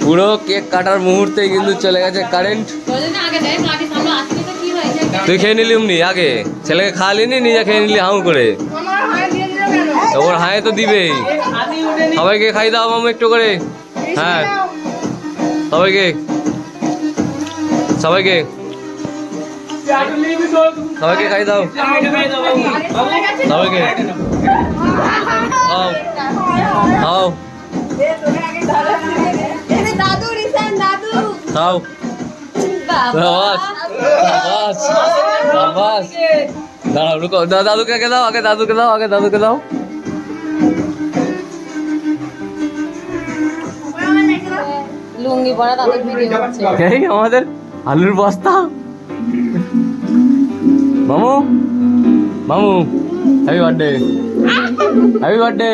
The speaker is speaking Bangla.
পুরো কেক কাটার মুহূর্তে কিন্তু চলে গেছে কারেন্ট। তুই খেয়ে নিলি অমনি? আগে। ছেলেকে খাওয়ালি নি? নিজে খেয়ে নিলি হাউ করে? ওর হায়ে তো দিবেই। সবাইকে খাই দাও মামু একটু করে। হ্যাঁ। সবাইকে। সবাইকে। সবাইকে খাই দাও। সবাইকে। খাও। খাও। রিসান দাদু খাও আবাস আবাস আবাস দাঁড়াও রুকো দাদুকে দাও আগে দাদুকে দাও আগে দাদুকে দাও লুঙ্গি পরা তাদের ভিডিও করছে এই আমাদের আলুর বস্তা মামু মামু হ্যাপি বার্থডে হ্যাপি বার্থডে